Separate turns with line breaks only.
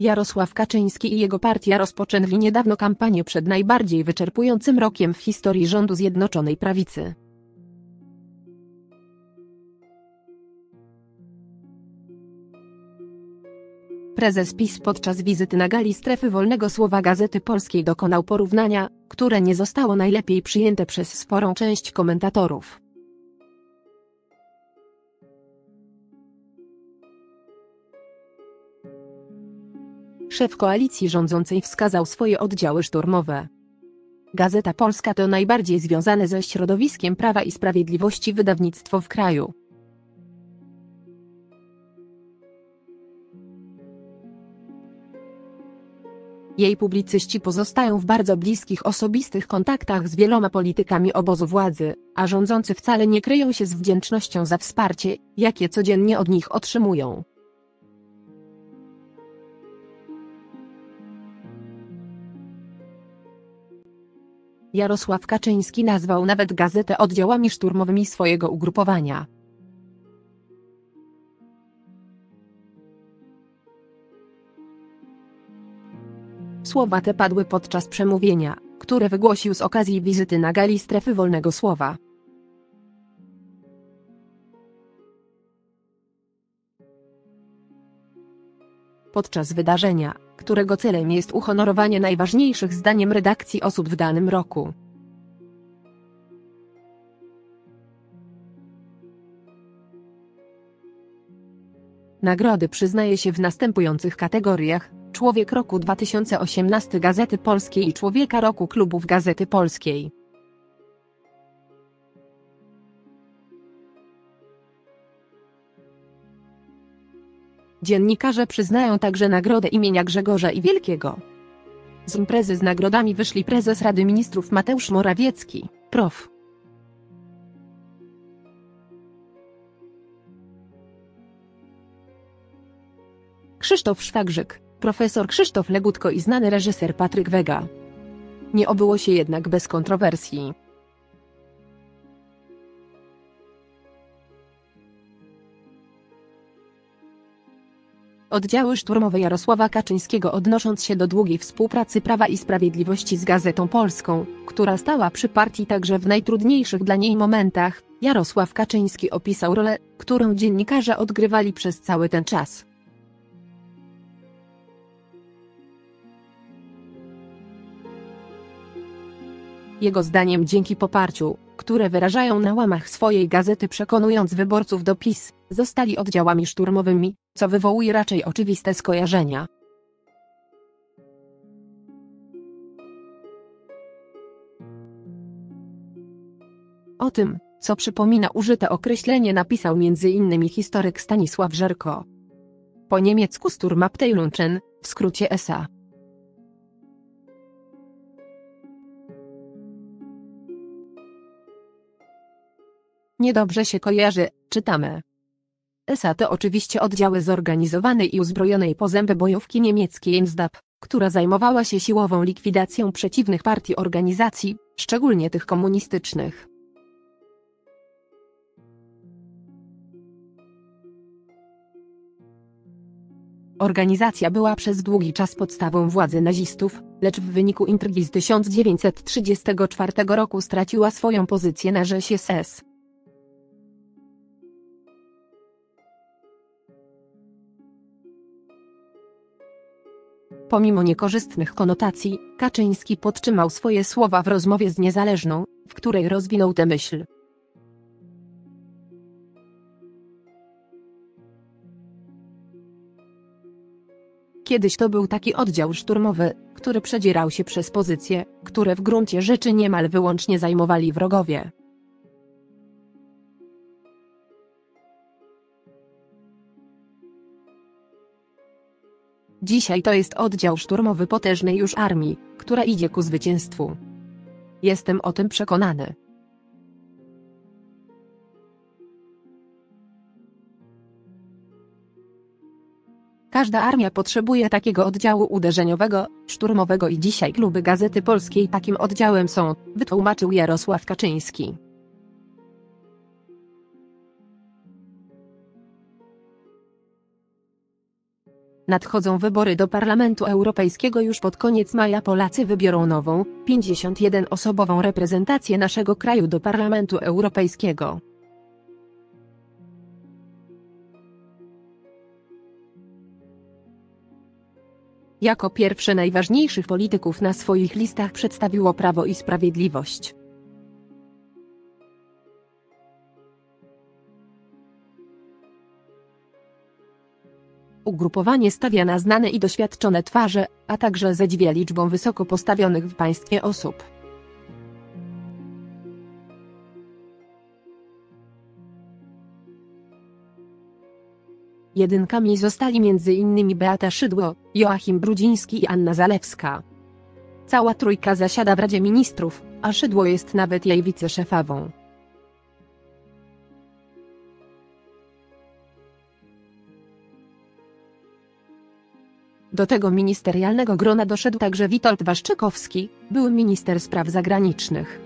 Jarosław Kaczyński i jego partia rozpoczęli niedawno kampanię przed najbardziej wyczerpującym rokiem w historii rządu Zjednoczonej Prawicy. Prezes PiS podczas wizyty na gali strefy wolnego słowa Gazety Polskiej dokonał porównania, które nie zostało najlepiej przyjęte przez sporą część komentatorów. Szef koalicji rządzącej wskazał swoje oddziały szturmowe. Gazeta Polska to najbardziej związane ze środowiskiem Prawa i Sprawiedliwości wydawnictwo w kraju. Jej publicyści pozostają w bardzo bliskich osobistych kontaktach z wieloma politykami obozu władzy, a rządzący wcale nie kryją się z wdzięcznością za wsparcie, jakie codziennie od nich otrzymują. Jarosław Kaczyński nazwał nawet gazetę oddziałami szturmowymi swojego ugrupowania. Słowa te padły podczas przemówienia, które wygłosił z okazji wizyty na gali strefy wolnego słowa. Podczas wydarzenia, którego celem jest uhonorowanie najważniejszych zdaniem redakcji osób w danym roku. Nagrody przyznaje się w następujących kategoriach: Człowiek Roku 2018 Gazety Polskiej i Człowieka Roku Klubów Gazety Polskiej. Dziennikarze przyznają także nagrodę imienia Grzegorza i Wielkiego. Z imprezy z nagrodami wyszli prezes Rady Ministrów Mateusz Morawiecki, prof. Krzysztof Szwagrzyk, profesor Krzysztof Legutko i znany reżyser Patryk Wega. Nie obyło się jednak bez kontrowersji. Oddziały szturmowe Jarosława Kaczyńskiego odnosząc się do długiej współpracy Prawa i Sprawiedliwości z Gazetą Polską, która stała przy partii także w najtrudniejszych dla niej momentach, Jarosław Kaczyński opisał rolę, którą dziennikarze odgrywali przez cały ten czas. Jego zdaniem dzięki poparciu, które wyrażają na łamach swojej gazety przekonując wyborców do PiS, zostali oddziałami szturmowymi, co wywołuje raczej oczywiste skojarzenia. O tym, co przypomina użyte określenie napisał m.in. historyk Stanisław Żerko. Po niemiecku Sturmabteilungen, w skrócie SA. Niedobrze się kojarzy, czytamy. SA to oczywiście oddziały zorganizowanej i uzbrojonej po zęby bojówki niemieckiej NSDAP, która zajmowała się siłową likwidacją przeciwnych partii organizacji, szczególnie tych komunistycznych. Organizacja była przez długi czas podstawą władzy nazistów, lecz w wyniku intrygi z 1934 roku straciła swoją pozycję na rzesie SS. Pomimo niekorzystnych konotacji, Kaczyński podtrzymał swoje słowa w rozmowie z Niezależną, w której rozwinął tę myśl. Kiedyś to był taki oddział szturmowy, który przedzierał się przez pozycje, które w gruncie rzeczy niemal wyłącznie zajmowali wrogowie. Dzisiaj to jest oddział szturmowy potężnej już armii, która idzie ku zwycięstwu. Jestem o tym przekonany. Każda armia potrzebuje takiego oddziału uderzeniowego, szturmowego i dzisiaj kluby Gazety Polskiej takim oddziałem są, wytłumaczył Jarosław Kaczyński. Nadchodzą wybory do Parlamentu Europejskiego już pod koniec maja Polacy wybiorą nową, 51-osobową reprezentację naszego kraju do Parlamentu Europejskiego. Jako pierwsze najważniejszych polityków na swoich listach przedstawiło Prawo i Sprawiedliwość. Ugrupowanie stawia na znane i doświadczone twarze, a także zadziwia liczbą wysoko postawionych w państwie osób. Jedynkami zostali m.in. Beata Szydło, Joachim Brudziński i Anna Zalewska. Cała trójka zasiada w Radzie Ministrów, a Szydło jest nawet jej wiceszefową. Do tego ministerialnego grona doszedł także Witold Waszczykowski, były minister spraw zagranicznych.